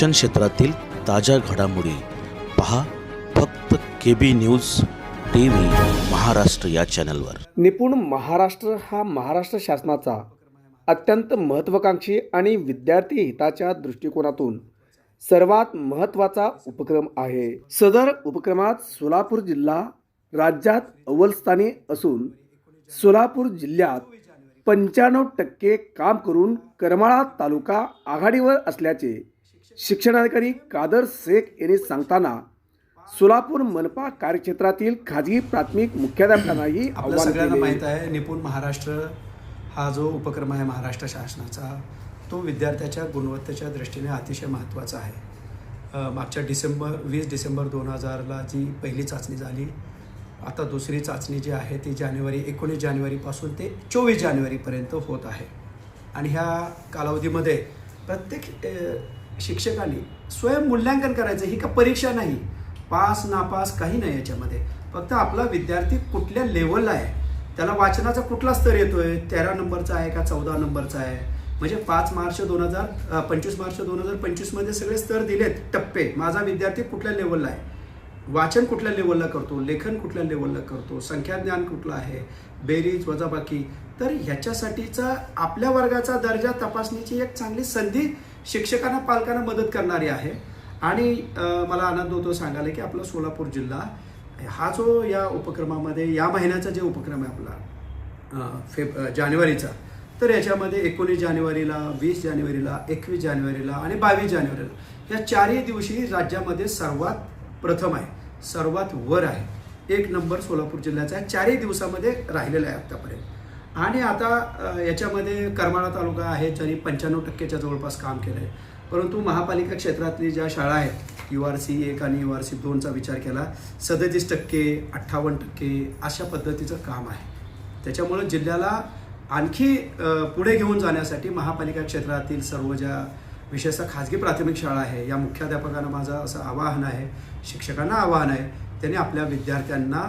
शिक्षण क्षेत्रातील ताज्या घडामोडी पहा फक्त K B news T V Maharashtra या चॅनलवर. निपुण महाराष्ट्र हा महाराष्ट्र शासनाचा अत्यंत महत्त्वाकांक्षी आणि विद्यार्थी हिताच्या दृष्टिकोनातून सर्वात महत्त्वाचा उपक्रम आहे. सदर उपक्रमात सोलापूर जिल्हा राज्यात अव्वलस्थानी असून सोलापूर जिल्ह्यात पंच्याण्णव टक्के काम करून करमाळा तालुका आघाडीवर असल्याचे शिक्षणाधिकारी कादर शेख यांनी सांगताना सोलापूर मनपा कार्यक्षेत्रातील खाजगी प्राथमिक मुख्याध्यापकांनाही आपल्या सगळ्यांना. माहीत आहे निपुण महाराष्ट्र हा जो उपक्रम आहे महाराष्ट्र शासनाचा तो विद्यार्थ्याच्या गुणवत्तेच्या दृष्टीने अतिशय महत्त्वाचा आहे मागच्या डिसेंबर वीस डिसेंबर दोन हजारला जी पहिली चाचणी झाली आता दुसरी चाचणी जी आहे ती जानेवारी एकोणीस जानेवारीपासून ते चोवीस जानेवारीपर्यंत होत आहे आणि ह्या कालावधीमध्ये प्रत्येक शिक्षकांनी स्वयं मूल्यांकन करायचं ही का परीक्षा नाही? पास नापास काही नाही याच्यामध्ये. फक्त आपला विद्यार्थी कुठल्या लेवलला आहे? त्याला वाचनाचा कुठला स्तर येतोय? तेरा नंबरचा आहे का चौदा नंबरचा आहे? म्हणजे पाच मार्च दोन हजार पंचवीस मार्च दोन हजार पंचवीसमध्ये सगळे स्तर दिलेत टप्पे. माझा विद्यार्थी कुठल्या लेवलला आहे? वाचन कुठल्या लेवलला करतो लेखन कुठल्या लेवलला करतो संख्याज्ञान कुठलं आहे बेरीज वजाबाकी तर ह्याच्यासाठीचा आपल्या वर्गाचा दर्जा तपासणीची एक चांगली संधी शिक्षकांना पालकांना मदत करणारी आहे. आणि मला आनंद होतो सांगायला की आपला सोलापूर जिल्हा हा जो या उपक्रमामध्ये या महिन्याचा जे उपक्रम आहे आपला फेब जानेवारीचा तर याच्यामध्ये एकोणीस जानेवारीला वीस जानेवारीला एकवीस जानेवारीला आणि बावीस जानेवारीला या चारही दिवशी राज्यामध्ये सर्वात प्रथम आहे. सर्वात वर आहे. एक नंबर सोलापूर जिल्ह्याचा आहे. चारही दिवसामध्ये राहिलेला आहे आत्तापर्यंत आणि आता याच्यामध्ये करमाळा तालुका आहे ज्यांनी पंच्याण्णव टक्केच्या जवळपास काम केलं आहे परंतु महापालिका क्षेत्रातली ज्या शाळा आहेत यू आर सी एक आणि यू आर सी दोनचा विचार केला सदतीस टक्के अठ्ठावन्न टक्के अशा पद्धतीचं काम आहे. त्याच्यामुळं जिल्ह्याला आणखी पुढे घेऊन जाण्यासाठी महापालिका क्षेत्रातील सर्व ज्या विशेषतः खाजगी प्राथमिक शाळा आहे. या मुख्याध्यापकांना माझं असं आवाहन आहे शिक्षकांना आवाहन आहे त्यांनी आपल्या विद्यार्थ्यांना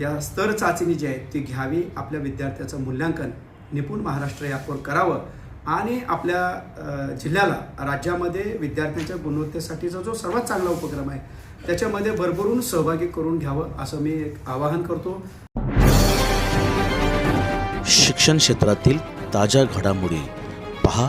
या स्तर चाचणी जी आहे ती घ्यावी आपल्या विद्यार्थ्याचं मूल्यांकन निपुण महाराष्ट्र यावर करावं आणि आपल्या जिल्ह्याला राज्यामध्ये विद्यार्थ्यांच्या गुणवत्तेसाठीचा जो सर्वात चांगला उपक्रम आहे त्याच्यामध्ये भरभरून सहभागी करून घ्यावं असं मी एक आवाहन करतो. शिक्षण क्षेत्रातील ताज्या घडामोडी पहा.